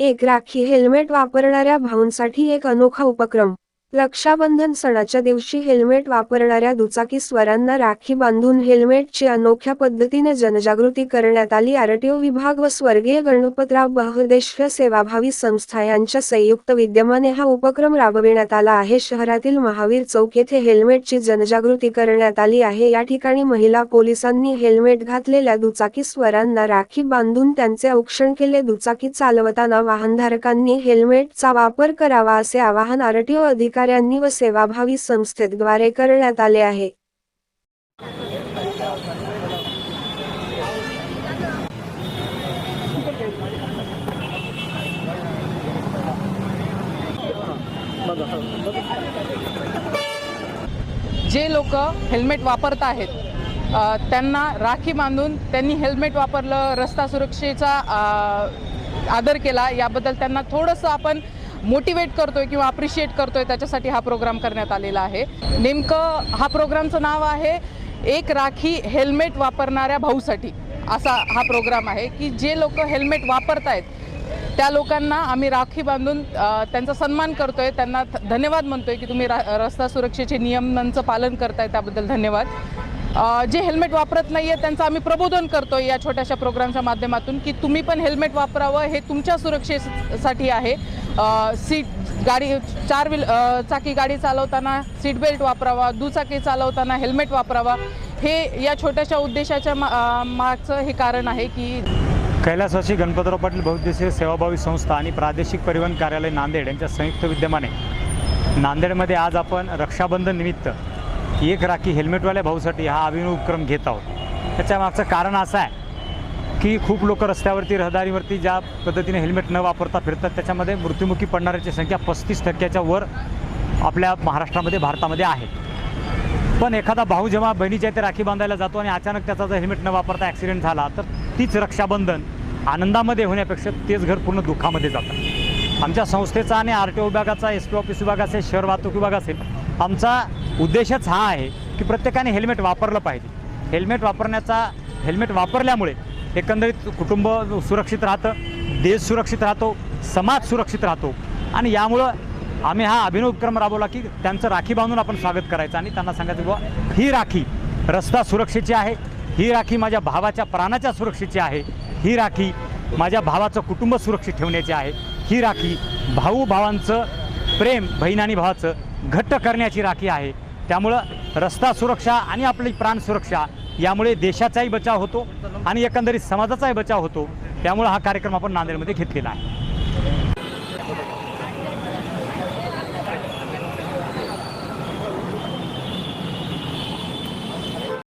एक राखी हेल्मेट वापरणाऱ्या भाऊंसाठी एक अनोखा उपक्रम. रक्षाबंधन सणाच्या दिवशी हेल्मेट वापरणाऱ्या दुचाकीस्वारांना राखी बांधून हेल्मेटची अनोख्या पद्धतीने जनजागृती करण्यात आली. आरटीओ विभाग व स्वर्गीय गणपतराव बहुदेश्य सेवाभावी संस्था यांच्या संयुक्त विद्यमाने हा उपक्रम राबविण्यात आला आहे. शहरातील महावीर चौक येथे हेल्मेटची जनजागृती करण्यात आली आहे. या ठिकाणी महिला पोलिसांनी हेल्मेट घातलेल्या दुचाकीस्वारांना राखी बांधून त्यांचे औक्षण केले. दुचाकी चालवताना वाहनधारकांनी हेल्मेटचा वापर करावा असे आवाहन आरटीओ अधिकाऱ्यांनी व सेवाभावी संस्थेद्वारे करण्यात आले आहे. जे लोक हेल्मेट वापरत आहेत त्यांना राखी बांधून त्यांनी हेल्मेट वापरलं रस्ता सुरक्षेचा आदर केला याबद्दल त्यांना थोडंसं आपण मोटिवेट करतोय किंवा अप्रिशिएट करतोय त्याच्यासाठी हा प्रोग्राम करण्यात आलेला आहे. नेमकं हा प्रोग्रामचं नाव आहे एक राखी हेल्मेट वापरणाऱ्या भाऊसाठी. असा हा प्रोग्राम आहे की जे लोक हेल्मेट वापरत आहेत त्या लोकांना आम्ही राखी बांधून त्यांचा सन्मान करतोय. त्यांना धन्यवाद म्हणतोय की तुम्ही रा रस्ता सुरक्षेचे नियमांचं पालन करताय त्याबद्दल धन्यवाद. जे हेल्मेट वापरत नाही आहे त्यांचं आम्ही प्रबोधन करतो या छोट्याशा प्रोग्रामच्या माध्यमातून की तुम्ही पण हेल्मेट वापरावं हे तुमच्या सुरक्षेसाठी आहे. सीट गाडी चार व्हील चाकी गाडी चालवताना सीट बेल्ट वापरावा दुचाकी चालवताना हेल्मेट वापरावा हे या छोट्याशा उद्देशाच्या मा- मागचं हे कारण आहे की कैलासवासी गणपतराव पाटील बहुद्देशीय सेवाभावी संस्था आणि प्रादेशिक परिवहन कार्यालय नांदेड यांच्या संयुक्त विद्यमाने नांदेडमध्ये आज आपण रक्षाबंधन निमित्त एक राखी हेल्मेटवाल्या भाऊसाठी हा अभिनव उपक्रम घेत आहोत. त्याच्यामागचं कारण असं आहे की खूप लोक रस्त्यावरती रहदारीवरती ज्या पद्धतीने हेल्मेट न वापरता फिरतात त्याच्यामध्ये मृत्युमुखी पडणाऱ्याची संख्या पस्तीस टक्क्याच्या वर आपल्या महाराष्ट्रामध्ये भारतामध्ये आहे. पण एखादा भाऊ जेव्हा बहिणीच्या इथे राखी बांधायला जातो आणि अचानक त्याचा जर हेल्मेट न वापरता ॲक्सिडेंट झाला तर तीच रक्षाबंधन आनंदामध्ये होण्यापेक्षा तेच घर पूर्ण दुःखामध्ये जातं. आमच्या संस्थेचा आणि आर टी ओ विभागाचा एस पी ऑफिस विभाग असेल शहर वाहतूक विभाग असेल आमचा उद्देशच हा आहे की प्रत्येकाने हेल्मेट वापरलं पाहिजे. हेल्मेट वापरण्याचा हेल्मेट वापरल्यामुळे एकंदरीत कुटुंब सुरक्षित राहतं देश सुरक्षित राहतो समाज सुरक्षित राहतो. आणि यामुळं आम्ही हा अभिनव उपक्रम राबवला की त्यांचं राखी बांधून आपण स्वागत करायचं आणि त्यांना सांगायचं बुवा ही राखी रस्ता सुरक्षेची आहे ही राखी माझ्या भावाच्या प्राणाच्या सुरक्षेची आहे ही राखी माझ्या भावाचं कुटुंब सुरक्षित ठेवण्याची आहे ही राखी भाऊ भावांचं प्रेम बहीण आणि भावाचं घट्ट करण्याची राखी आहे. त्यामुळं रस्ता सुरक्षा आणि आपली प्राण सुरक्षा यामुळे देशाचाही बचाव होतो आणि एकंदरीत समाजाचाही बचाव होतो. त्यामुळं हा कार्यक्रम आपण नांदेडमध्ये घेतलेला आहे.